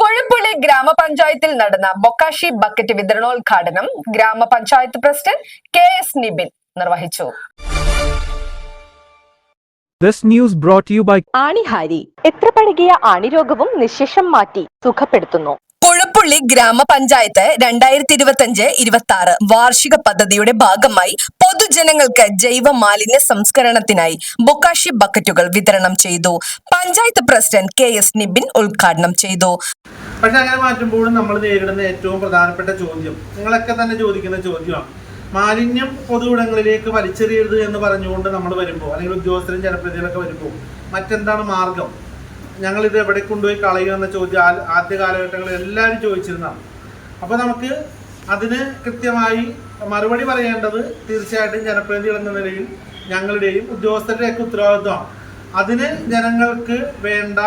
കൊഴുപ്പുള്ളി ഗ്രാമപഞ്ചായത്തിൽ നടന്ന bokashi bucket വിതരണോദ്ഘാടനം ഗ്രാമപഞ്ചായത്ത് പ്രസിഡന്റ് കെ എസ് നിബിൻ നിർവഹിച്ചു. This news brought to you by ആണിഹാരി. എത്ര പഴകിയ ആണിരോഗവും നിശേഷം മാറ്റി സുഖപ്പെടുത്തുന്നു. കൊഴുപ്പുള്ളി ഗ്രാമപഞ്ചായത്ത് രണ്ടായിരത്തി ഇരുപത്തി അഞ്ച് ഇരുപത്തി ആറ് വാർഷിക പദ്ധതിയുടെ ഭാഗമായി പൊതുജനങ്ങൾക്ക് ജൈവ മാലിന്യ സംസ്കരണത്തിനായി ബൊക്കാഷി ബക്കറ്റുകൾ വിതരണം ചെയ്തു. Panchayat president K S Nibin ഉദ്ഘാടനം ചെയ്തു. പക്ഷെ അങ്ങനെ മാറ്റുമ്പോഴും നമ്മൾ നേരിടുന്ന ഏറ്റവും പ്രധാനപ്പെട്ട ചോദ്യം നിങ്ങളൊക്കെ തന്നെ ചോദിക്കുന്ന ചോദ്യമാണ്. മാലിന്യം പൊതുവിടങ്ങളിലേക്ക് വലിച്ചെറിയരുത് എന്ന് പറഞ്ഞുകൊണ്ട് നമ്മൾ വരുമ്പോൾ അല്ലെങ്കിൽ ഉദ്യോഗസ്ഥരും ജനപ്രതിനിധികളൊക്കെ വരുമ്പോൾ മറ്റെന്താണ് മാർഗം? ഞങ്ങൾ ഇത് എവിടെ കൊണ്ടുപോയി കളയുക എന്ന ചോദ്യം ആദ്യ കാലഘട്ടങ്ങളിൽ എല്ലാവരും ചോദിച്ചിരുന്നതാണ്. അപ്പോൾ നമുക്ക് അതിന് കൃത്യമായി മറുപടി പറയേണ്ടത് തീർച്ചയായിട്ടും ജനപ്രതിനിധികൾ എന്ന നിലയിൽ ഞങ്ങളുടെയും ഉദ്യോഗസ്ഥരുടെയൊക്കെ ഉത്തരവാദിത്വമാണ്. അതിന് ജനങ്ങൾക്ക് വേണ്ട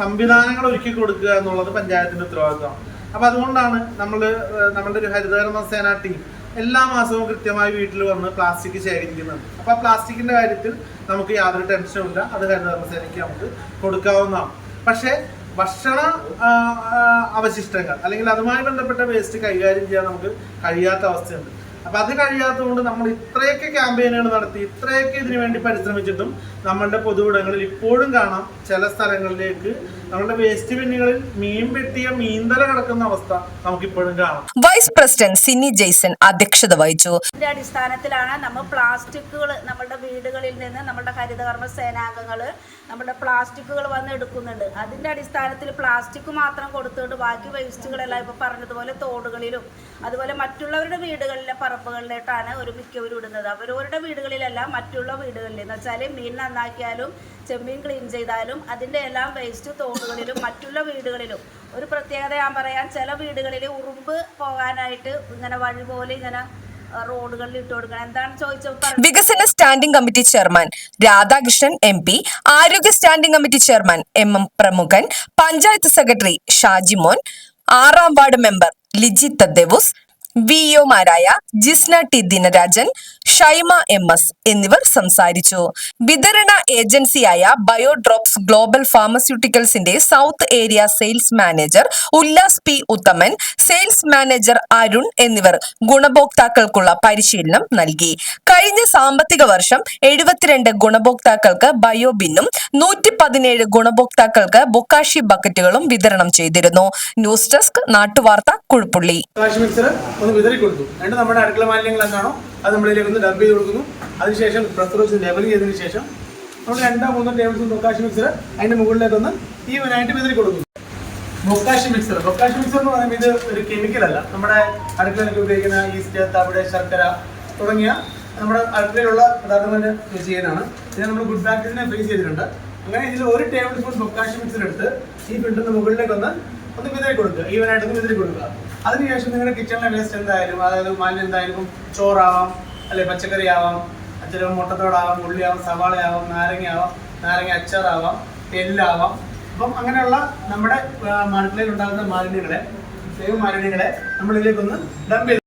സംവിധാനങ്ങൾ ഒരുക്കി കൊടുക്കുക എന്നുള്ളത് പഞ്ചായത്തിന്റെ ഉത്തരവാദിത്വമാണ്. അപ്പോൾ അതുകൊണ്ടാണ് നമ്മൾ നമ്മളുടെ ഒരു ഹരിതകർമ്മ സേന ടീം എല്ലാ മാസവും കൃത്യമായി വീട്ടിൽ വന്ന് പ്ലാസ്റ്റിക് ശേഖരിക്കുന്നുണ്ട് അപ്പോൾ ആ പ്ലാസ്റ്റിക്കിന്റെ കാര്യത്തിൽ നമുക്ക് യാതൊരു ടെൻഷനും ഇല്ല. അത് ഹരിതകർമ്മസേനയ്ക്ക് നമുക്ക് കൊടുക്കാവുന്നതാണ്. പക്ഷേ ഭക്ഷണ അവശിഷ്ടങ്ങൾ അല്ലെങ്കിൽ അതുമായി ബന്ധപ്പെട്ട വേസ്റ്റ് കൈകാര്യം ചെയ്യാൻ നമുക്ക് കഴിയാത്ത അവസ്ഥയുണ്ട്. അപ്പൊ അത് കഴിയാത്തതുകൊണ്ട് നമ്മൾ ഇത്രയൊക്കെ ക്യാമ്പയിനുകൾ നടത്തി ഇത്രയൊക്കെ ഇതിനു വേണ്ടി പരിശ്രമിച്ചിട്ടും നമ്മളുടെ പൊതുവിടങ്ങളിൽ ഇപ്പോഴും കാണാം ചില സ്ഥലങ്ങളിലേക്ക് നമ്മളുടെ വേസ്റ്റ് ബിന്നുകളിൽ മീൻ വെട്ടിയ മീൻതല കിടക്കുന്ന അവസ്ഥ നമുക്കിപ്പോഴും കാണാം. വൈസ് പ്രസിഡന്റ് സിനി ജെയ്സൺ അധ്യക്ഷത വഹിച്ചു. ഇതിന്റെ അടിസ്ഥാനത്തിലാണ് നമ്മൾ പ്ലാസ്റ്റിക്കുകൾ നമ്മുടെ വീടുകളിൽ നിന്ന് നമ്മുടെ ഹരിതകർമ്മ സേനാംഗങ്ങൾ നമ്മുടെ പ്ലാസ്റ്റിക്കുകൾ വന്ന് എടുക്കുന്നുണ്ട്. അതിന്റെ അടിസ്ഥാനത്തിൽ പ്ലാസ്റ്റിക് മാത്രം കൊടുത്തുകൊണ്ട് ബാക്കി വേസ്റ്റുകളെല്ലാം ഇപ്പൊ പറഞ്ഞതുപോലെ തോടുകളിലും അതുപോലെ മറ്റുള്ളവരുടെ വീടുകളിലെ പറമ്പുകളിലോട്ടാണ് ഒരു മിക്കവരും ഇടുന്നത്. അവരവരുടെ വീടുകളിലല്ല മറ്റുള്ള വീടുകളിൽ എന്ന് വെച്ചാൽ മീൻ നന്നാക്കിയാലും ചെമ്മീൻ ക്ലീൻ ചെയ്താലും അതിന്റെ എല്ലാം വേസ്റ്റ് തോടുകളിലും മറ്റുള്ള വീടുകളിലും. ഒരു പ്രത്യേകത ഞാൻ പറയാൻ ചില വീടുകളിൽ ഉറുമ്പ് പോകാനായിട്ട് ഇങ്ങനെ വഴി പോലെ ഇങ്ങനെ വികസന standing committee chairman Radhakrishnan M P ആരോഗ്യ standing committee chairman M M Pramukhan panchayat secretary Shajimon ആറാം ward member Liji Thaddeus V ഒമാരായ Jisna T ദിനരാജൻ Shaima M S എന്നിവർ സംസാരിച്ചു. വിതരണ ഏജൻസിയായ Biodrops global ഫാർമസ്യൂട്ടിക്കൽസിന്റെ south area sales manager Ullas P. Uthaman sales manager Arun എന്നിവർ ഗുണഭോക്താക്കൾക്കുള്ള പരിശീലനം നൽകി. കഴിഞ്ഞ സാമ്പത്തിക വർഷം എഴുപത്തിരണ്ട് ഗുണഭോക്താക്കൾക്ക് ബയോബിന്നും നൂറ്റി പതിനേഴ് ഗുണഭോക്താക്കൾക്ക് ബൊക്കാഷി ബക്കറ്റുകളും വിതരണം ചെയ്തിരുന്നു. ന്യൂസ് ഡെസ്ക് നാട്ടുവാർത്ത കുഴപ്പുള്ളി. നമ്മുടെ അടുക്കള മാലിന്യങ്ങൾ എന്താണോ അത് നമ്മളിലേക്ക് ഒന്ന് ഡബ് ചെയ്ത് കൊടുക്കുന്നു. അതിനുശേഷം പ്രഷർ വെച്ച് ലെവൽ ചെയ്തതിന് ശേഷം നമ്മൾ രണ്ടോ മൂന്നോ ടേബിൾ സ്പൂൺ ബൊക്കാഷി മിക്സർ അതിന്റെ മുകളിലേക്ക് ഒന്ന് ഈവനായിട്ട് വിതറി കൊടുക്കുന്നു. ബൊക്കാഷി മിക്സർ ബൊക്കാഷി മിക്സർ എന്ന് പറയുമ്പോൾ ഇത് ഒരു കെമിക്കലല്ല നമ്മുടെ അടുക്കളയിലൊക്കെ ഉപയോഗിക്കുന്ന ഈസ്റ്റ് തവിട് ശർക്കര തുടങ്ങിയ നമ്മുടെ അടുക്കളയിലുള്ള പദാർത്ഥങ്ങൾ വെച്ച് ചെയ്യുന്നതാണ്. ഇത് നമ്മൾ ഗുഡ് ബാക്ടീരിയനെ ഫേസ് ചെയ്തിട്ടുണ്ട്. അങ്ങനെ ഇതിൽ ഒരു ടേബിൾ സ്പൂൺ ബൊക്കാഷി മിക്സർ എടുത്ത് ഈ പിണ്ടിന്റെ മുകളിലേക്ക് ഒന്ന് ഒന്ന് വിതറി കൊടുക്കുക. ഈവനായിട്ട് ഒന്ന് വിതറി കൊടുക്കുക. അതിനുശേഷം നിങ്ങളുടെ കിച്ചണിലെ വേസ്റ്റ് എന്തായാലും അതായത് മാലിന്യം എന്തായാലും ചോറാവാം അല്ലെ പച്ചക്കറി ആവാം ചിലപ്പോൾ മുട്ടത്തോടാവാം ഉള്ളിയാവാം സവാളയാവാം നാരങ്ങയാവാം നാരങ്ങ അച്ചാറാവാം എല്ലാവാം. അപ്പം അങ്ങനെയുള്ള നമ്മുടെ നാട്ടിലേക്ക് ഉണ്ടാകുന്ന മാലിന്യങ്ങളെ ജൈവ മാലിന്യങ്ങളെ നമ്മളിതിലേക്കൊന്ന് ഡംപ് ചെയ്ത്